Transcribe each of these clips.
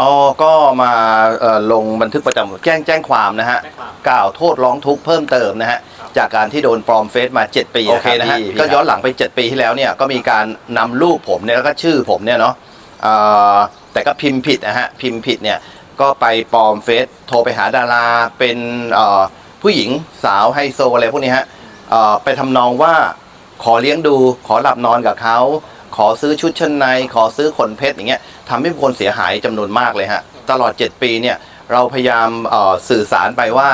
อ๋อก็มาเอ่อลงบันทึกประจำแจ้งแจ้งความนะฮะ แจ้งความกล่าวโทษร้องทุกข์เพิ่มเติมนะฮะครับจากการที่โดนปลอมเฟซมา 7 ปีโอเคนะฮะพี่พี่ก็ย้อนหลังไป 7 ปีที่แล้วเนี่ย ก็มีการนำรูปผมเนี่ย แล้วก็ชื่อผมเนี่ยเนาะเอ่อแต่ก็พิมพ์ผิดนะฮะ พิมพ์ผิดเนี่ย ก็ไปปลอมเฟซโทรไปหาดารา เป็นเอ่อผู้หญิงสาวไฮโซอะไรพวกนี้ฮะเอ่อไปทำนองว่าขอเลี้ยงดูขอหลับนอนกับเขา ขอซื้อชุดชั้นใน ขอซื้อขนเพชรอย่างเงี้ยทำให้บุคคลเสียหายจำนวนมากเลยฮะตลอด 7 ปีเนี่ยเราพยายามสื่อสารไปว่า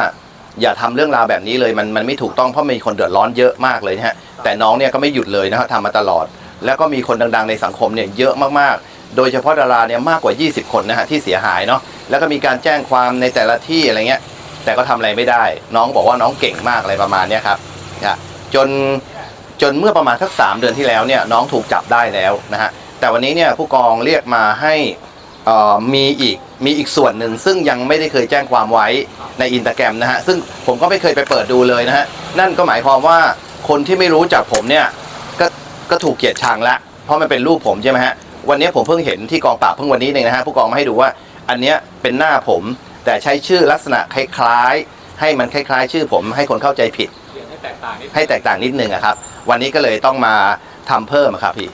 อย่าทำเรื่องราวแบบนี้เลยมันมันไม่ถูกต้องเพราะมีคนเดือดร้อนเยอะมากเลยฮะแต่น้องเนี่ยก็ไม่หยุดเลยนะครับทำมาตลอด แล้วก็มีคนดังๆในสังคมเนี่ยเยอะมากๆ โดยเฉพาะดาราเนี่ยมากกว่า 20 คนนะฮะที่เสียหายเนาะแล้วก็มีการแจ้งความในแต่ละที่อะไรเงี้ยแต่ก็ทำอะไรไม่ได้ น้องบอกว่าน้องเก่งมากอะไรประมาณเนี้ยครับจน จนเมื่อประมาณสักสามเดือนที่แล้วเนี่ยน้องถูกจับได้แล้วนะฮะแต่วันนี้เนี่ยผู้กองเรียกมาให้อ่อมีอีกมีอีกส่วนหนึ่งซึ่งยังไม่ได้เคยแจ้งความไว้ในอินสตาแกรมนะฮะซึ่งผมก็ไม่เคยไปเปิดดูเลยนะฮะนั่นก็หมายความว่าคนที่ไม่รู้จักผมเนี่ยก็ก็ถูกเกลียดชังละ เพราะมันเป็นรูปผมใช่ไหมฮะวันนี้ผมเพิ่งเห็นที่กองปราบเพิ่งวันนี้เองนะฮะผู้กองมาให้ดูว่าอันเนี้ยเป็นหน้าผมแต่ใช้ชื่อลักษณะคล้ายๆ ให้มันคล้ายๆ ชื่อผมให้คนเข้าใจผิดให้แตกต่างนิดให้แตกต่างนิดนึงอะครับ วันนี้ก็เลยต้องมาทำเพิ่มอะครับพี่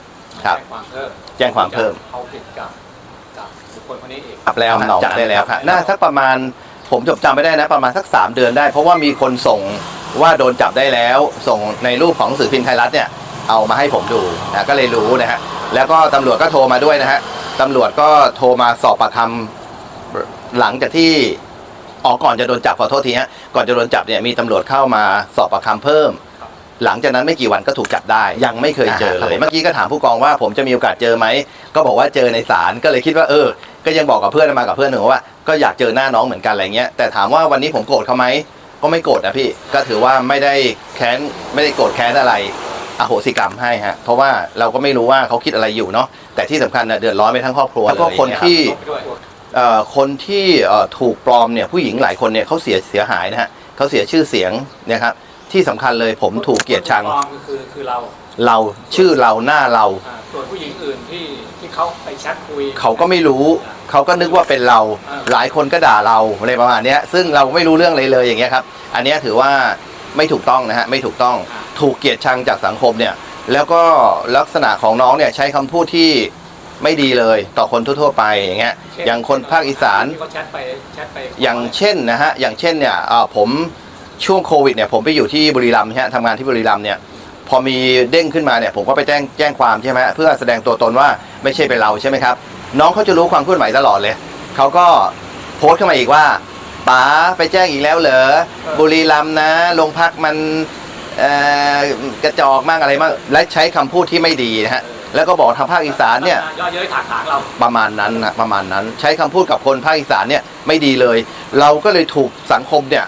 ครับ แจ้งความเพิ่มแจ้งความเพิ่ม เขาผิดกับกับบุคคลคนนี้อีกจับแล้วทำหนองจับได้แล้วครับจับได้แล้วน่าสักประมาณผมจบจำไม่ได้นะประมาณสักสามเดือนได้ เพราะว่ามีคนส่งว่าโดนจับได้แล้ว ส่งในรูปของหนังสื่อพิมพ์ไทยรัฐเนี่ยเอามาให้ผมดูนะก็เลยรู้นะฮะแล้วก็ตำรวจก็โทรมาด้วยนะฮะตำรวจก็โทรมาสอบปากคำหลังจากที่ออกก่อนจะโดนจับขอโทษทีฮะก่อนจะโดนจับเนี่ยมีตำรวจเข้ามาสอบปากคำเพิ่ม หลังจากนั้นไม่กี่วันก็ถูกจับได้ ยังไม่เคยเจอเลย เมื่อกี้ก็ถามผู้กองว่าผมจะมีโอกาสเจอไหม ก็บอกว่าเจอในศาลก็เลยคิดว่าเออ ก็ยังบอกกับเพื่อนมากับเพื่อนหนึ่งว่าก็อยากเจอหน้าน้องเหมือนกันอะไรเงี้ยแต่ถามว่าวันนี้ผมโกรธเขาไหมก็ไม่โกรธนะพี่ก็ถือว่าไม่ได้แค้นไม่ได้โกรธแค้นอะไรอโหสิกรรมให้ฮะเพราะว่าเราก็ไม่รู้ว่าเขาคิดอะไรอยู่เนาะแต่ที่สำคัญน่ะเดือดร้อนไปทั้งครอบครัวแล้วก็คนที่ลบไปด้วยเอ่อคนที่เอ่อถูกปลอมเนี่ยผู้หญิงหลายคนเนี่ยเขาเสียเสียหายนะฮะเขาเสียชื่อเสียงนะครับ ที่สำคัญเลยผมถูกเกลียดชังปลอมก็คือคือเราเราชื่อเราหน้าเรา อ่าส่วนผู้หญิงอื่นที่ที่เขาไปแชทคุย เขาก็ไม่รู้ เขาก็นึกว่าเป็นเรา อ่า หลายคนก็ด่าเราอะไรประมาณเนี้ย ซึ่งเราไม่รู้เรื่องเลยเลยอย่างเงี้ยครับ อันเนี้ยถือว่าไม่ถูกต้องนะฮะ ไม่ถูกต้อง ถูกเกลียดชังจากสังคมเนี่ย แล้วก็ลักษณะของน้องเนี่ยใช้คำพูดที่ไม่ดีเลยต่อคนทั่วๆไปอย่างเงี้ย เช่นอย่างคนภาคอีสาน ที่เขาแชทไปแชทไปอย่างเช่นนะฮะ อย่างเช่นเนี่ยเอ่อผม ช่วงโควิดเนี่ยผมไปอยู่ที่บุรีรัมย์ฮะทำงานที่บุรีรัมย์เนี่ยพอมีเด้งขึ้นมาเนี่ยผมก็ไปแจ้งแจ้งความใช่ไหมเพื่อแสดงตัวตนว่าไม่ใช่เป็นเราใช่ไหมครับน้องเขาจะรู้ความเคลื่อนไหวตลอดเลยเขาก็โพสต์ขึ้นมาอีกว่าป๋าไปแจ้งอีกแล้วเหรอบุรีรัมย์นะโรงพักมันเอ่อกระจอกมากอะไรมากและใช้คำพูดที่ไม่ดีนะฮะแล้วก็บอกทางภาคอีสานเนี่ยย่อเย้ยถากถางเราประมาณนั้นนะประมาณนั้น ใช้คำพูดกับคนภาคอีสานเนี่ยไม่ดีเลย เราก็เลยถูกสังคมเนี่ย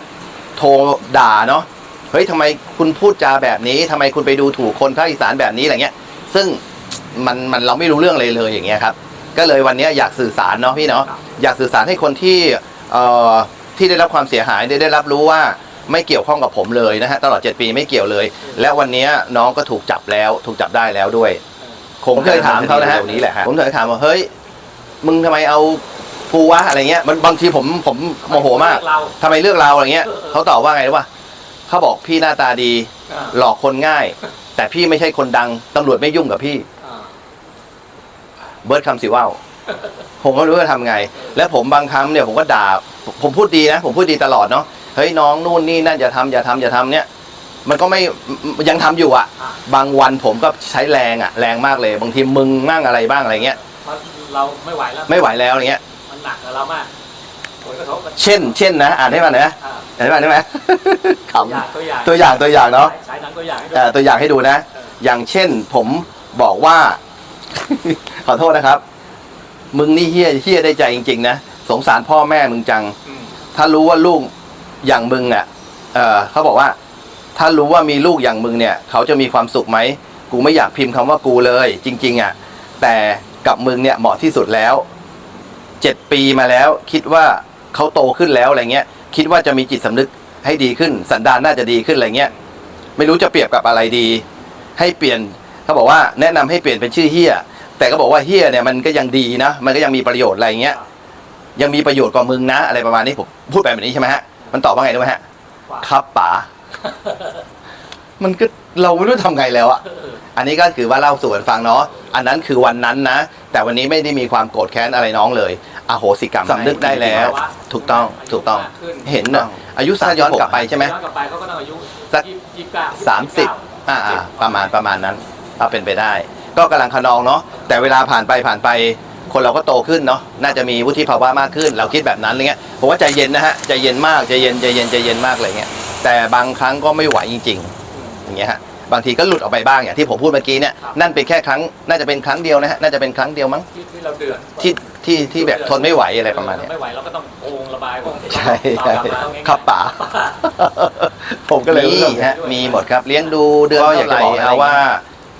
โทรด่าเนาะเฮ้ยทำไมคุณพูดจาแบบนี้ทำไมคุณไปดูถูกคนภาคอีสานแบบนี้อะไรเงี้ย ซึ่งมันมันเราไม่รู้เรื่องเลยเลยอย่างเงี้ยครับ ก็เลยวันเนี้ยอยากสื่อสารเนาะพี่เนาะอยากสื่อสารให้คนที่เอ่อที่ได้รับความเสียหายได้ได้รับรู้ว่าไม่เกี่ยวข้องกับผมเลยนะฮะตลอด 7 ปีไม่เกี่ยวเลย และวันเนี้ยน้องก็ถูกจับแล้วถูกจับได้แล้วด้วย ผมเคยถามเขานะฮะเร็วนี้แหละฮะผมเคยถามว่าเฮ้ยมึงทำไมเอา กูวะอะไรเงี้ยมันบางทีผมผมโมโหมากเราทำไมเลือกเราอะไรเงี้ยเขาตอบว่าไงรู้ป่ะเขาบอกพี่หน้าตาดี อ่าหลอกคนง่าย แต่พี่ไม่ใช่คนดังตำรวจไม่ยุ่งกับพี่ อ่าเบิร์ดคำสิว่าวผมก็รู้จะทำไง แล้วผมบางครั้งเนี่ยผมก็ด่าผมพูดดีนะ ผมพูดดีตลอดเนาะเฮ้ยน้องนู่นนี่นั่นอย่าทำอย่าทำอย่าทำเนี่ย มันก็ไม่ยังทำอยู่อะอ่าบางวันผมก็ใช้แรงอะแรงมากเลย บางทีมึงมั่งอะไรบ้างอะไรเงี้ย เพราะเราไม่ไหวแล้ว ไม่ไหวแล้วอะไรเงี้ยมัน หนักกับเรามากผลกระทบมันเช่น เช่นนะอ่านให้ฟังหน่อยนะอ่าอ่านให้ฟังได้ไหมขตัวอย่างตัวอย่างำตัวอย่างตัวอย่างเนาะใช้หนังตัวอย่างให้ดู เอ่อตัวอย่างให้ดูนะเออ อย่างเช่นผมบอกว่า ขอโทษนะครับ มึงนี่เฮี้ยเฮี้ยได้ใจจริง ๆ นะ สงสารพ่อแม่มึงจัง อืมถ้ารู้ว่าลูกอย่างมึงอะ เออเขาบอกว่า ถ้ารู้ว่ามีลูกอย่างมึงเนี่ย เขาจะมีความสุขไหม กูไม่อยากพิมพ์คำว่ากูเลย จริง ๆ อะ แต่กับมึงเนี่ยเหมาะที่สุดแล้ว เจ็ดปีมาแล้ว คิดว่าเขาโตขึ้นแล้วอะไรเงี้ย คิดว่าจะมีจิตสำนึกให้ดีขึ้น สันดานน่าจะดีขึ้นอะไรเงี้ย ไม่รู้จะเปรียบกับอะไรดี ให้เปลี่ยนเขาบอกว่าแนะนำให้เปลี่ยนเป็นชื่อเฮียแต่ก็บอกว่าเฮียเนี่ยมันก็ยังดีนะมันก็ยังมีประโยชน์อะไรเงี้ยยังมีประโยชน์กว่ามึงนะอะไรประมาณนี้ผมพูดไปแบบนี้ใช่ไหมฮะมันตอบว่าไงรู้ไหมฮะครับป๋ามันก็เราไม่รู้ทำไงแล้วอะ อออันนี้ก็คือว่าเล่าสู่กันฟังเนาะอันนั้นคือวันนั้นนะ แต่วันนี้ไม่ได้มีความโกรธแค้นอะไรน้องเลยอโหสิกรรมสำนึกได้แล้ว ถูกต้องถูกต้องายุมากขึ้นเห็นนะอายุสั้นย้อนกลับไปใช่ไหมย้อนกลับไปเขาก็ต้องอายุสักยี่ยี่สิบเก้าสามสิบอ่าอ่าประมาณประมาณนั้นถ้าเป็นไปได้ ก็กำลังขนองเนาะแต่เวลาผ่านไปผ่านไปคนเราก็โตขึ้นเนาะน่าจะมีวุฒิภาวะมากขึ้น เราคิดแบบนั้นอะไรเงี้ยผมว่าใจเย็นนะฮะใจเย็นมากใจเย็นใจเย็นใจเย็นมากอะไรเงี้ยแต่บางครั้งก็ไม่ไหวจริง ๆ อย่างเงี้ยฮะ บางทีก็หลุดออกไปบ้างอย่างที่ผมพูดเมื่อกี้เนี่ยนั่นเป็นแค่ครั้งน่าจะเป็นครั้งเดียวนะฮะน่าจะเป็นครั้งเดียวมั้งที่ที่เราเดือดที่ที่ที่แบบทนไม่ไหวอะไรประมาณเนี้ยไม่ไหวเราก็ต้องโองระบายพวกนี้ใช่ตใช่อบกลับมาเอาง่ายๆครับป๋าผมก็เลยมีฮะมีหมดครับเลี้ยงดูเดือนเท่าไหร่เอาว่า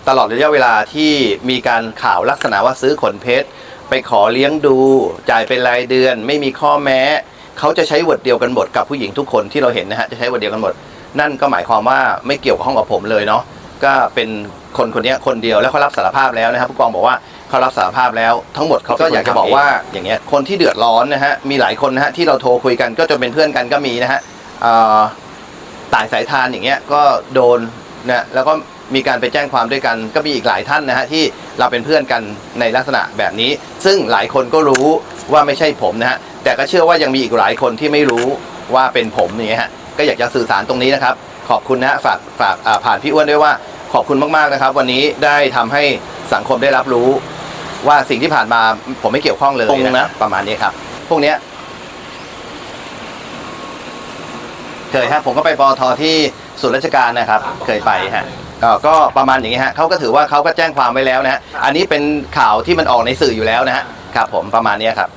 ตลอดระยะเวลาที่มีการข่าวลักษณะว่าซื้อขนเพชร ไปขอเลี้ยงดู จ่ายเป็นรายเดือน ไม่มีข้อแม้ เขาจะใช้วดเดียวกันหมดกับผู้หญิงทุกคนที่เราเห็นนะฮะจะใช้วดเดียวกันหมด นั่นก็หมายความว่าไม่เกี่ยวกับห้องกับผมเลยเนาะก็เป็นคนคนเนี้ยคนเดียวแล้วเขารับสารภาพแล้วนะครับผู้กองบอกว่าเขารับสารภาพแล้วทั้งหมดเขาก็อยากจะบอกว่าอย่างเงี้ยคนที่เดือดร้อนนะฮะมีหลายคนนะฮะที่เราโทรคุยกันก็จนเป็นเพื่อนกันก็มีนะฮะเอ่อต่ายสายทานอย่างเงี้ยก็โดนนะแล้วก็มีการไปแจ้งความด้วยกัน ก็มีอีกหลายท่านนะฮะที่เราเป็นเพื่อนกันในลักษณะแบบนี้ ซึ่งหลายคนก็รู้ว่าไม่ใช่ผมนะฮะแต่ก็เชื่อว่ายังมีอีกหลายคนที่ไม่รู้ว่าเป็นผมอย่างเงี้ยฮะ ก็อยากจะสื่อสารตรงนี้นะครับ ขอบคุณนะฮะฝากฝากอ่าผ่านพี่อ้วนด้วยว่าขอบคุณมากๆนะครับ วันนี้ได้ทำให้สังคมได้รับรู้ ว่าสิ่งที่ผ่านมาผมไม่เกี่ยวข้องเลยนะประมาณนี้ครับ พวกเนี้ยเคยฮะผมก็ไปปอทที่ศูนย์ราชการนะครับ เคยไปฮะก็ก็ประมาณอย่างนี้ฮะเขาก็ถือว่าเขาก็แจ้งความไว้แล้วนะฮะอันนี้เป็นข่าวที่มันออกในสื่ออยู่แล้วนะฮะครับผมประมาณเนี้ยครับ